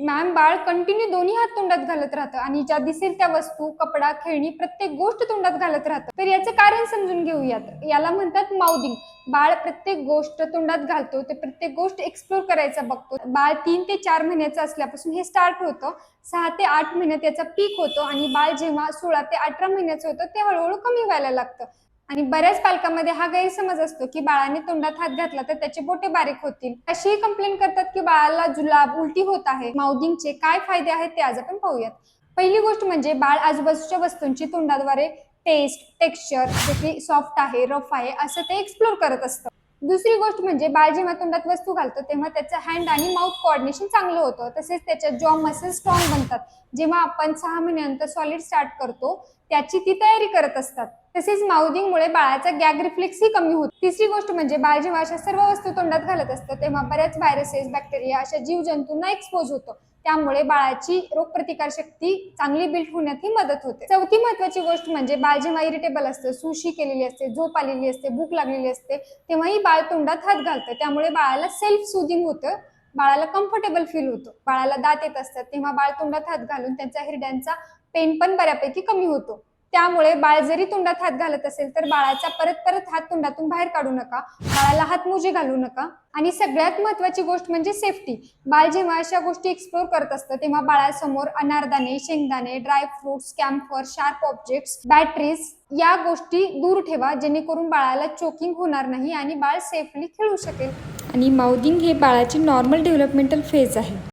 Ma'am बाळ continue दोन्ही हात तोंडात घालत राहतं आणि ज्या दिसेल त्या वस्तू कपडा खेळणी प्रत्येक गोष्ट तोंडात घालत राहतं. तर याचं कारण समजून घेऊयात. याला म्हणतात माउदिंग बाळ प्रत्येक गोष्ट तोंडात घालतो ते प्रत्येक गोष्ट एक्सप्लोर करायचा बघतो. बाळ तीन ते चार महिन्याचं असल्यापासून हे स्टार्ट होतं. सहा ते आठ महिन्यात याचा पीक होतो आणि बाळ जेव्हा सोळा ते अठरा महिन्याचं होतं ते हळूहळू कमी व्हायला लागतं. आणि बऱ्याच पालकांमध्ये हा गैरसमज असतो की बाळाने तोंडात हात घातला तर त्याचे बोटे बारीक होतील. अशीही कंप्लेंट करतात की बाळाला जुलाब उलटी होत आहे. माउदिंगचे काय फायदे आहेत ते आज आपण पाहूयात. पहिली गोष्ट म्हणजे बाळ आजूबाजूच्या वस्तूंची तोंडाद्वारे टेस्ट टेक्स्चर जे की सॉफ्ट आहे रफ आहे असं ते एक्सप्लोर करत असतं. दुसरी गोष्ट म्हणजे बाळ जेव्हा तोंडात वस्तू घालतो तेव्हा त्याचं हँड आणि माउथ कोऑर्डिनेशन चांगलं होतं. तसेच त्याच्या जॉ मसल स्ट्रॉंग बनतात. जेव्हा आपण सहा महिन्यानंतर सॉलिड स्टार्ट करतो त्याची ती तयारी करत असतात. तसेच माउदिंगमुळे बाळाचा गॅग रिफ्लेक्सही कमी होतो. तिसरी गोष्ट म्हणजे बाळ जेव्हा अशा सर्व वस्तू तोंडात घालत असतं तेव्हा बऱ्याच व्हायरसेस बॅक्टेरिया अशा जीवजंतूंना एक्सपोज होतो. त्यामुळे बाळाची रोगप्रतिकार शक्ती चांगली बिल्ड होण्यात ही मदत होते. चौथी महत्वाची गोष्ट म्हणजे बाळ जेव्हा इरिटेबल असतं सुशी केलेली असते झोप आलेली असते भूक लागलेली असते तेव्हाही बाळ तोंडात हात घालतं. त्यामुळे बाळाला सेल्फ सुदिंग होतं बाळाला कम्फर्टेबल फील होतो. बाळाला दात येत असतात तेव्हा बाळ तोंडात हात घालून त्यांच्या हिरड्यांचा पेन पण बऱ्यापैकी कमी होतो. त्यामुळे बाळ जरी तोंडात हात घालत असेल तर बाळाचा परत परत हात तोंडातून बाहेर काढू नका. बाळाला हातमोजे घालू नका. आणि सगळ्यात महत्वाची गोष्ट म्हणजे सेफ्टी बाळ जेव्हा अशा गोष्टी एक्सप्लोर करत असतं तेव्हा बाळासमोर अनारदाणे शेंगदाणे dry fruits camphor sharp objects batteries या गोष्टी दूर ठेवा जेणेकरून बाळाला चोकिंग होणार नाही आणि बाळ सेफली खेळू शकेल. आणि माउदिंग हे बाळाचे नॉर्मल डेव्हलपमेंटल फेज आहे.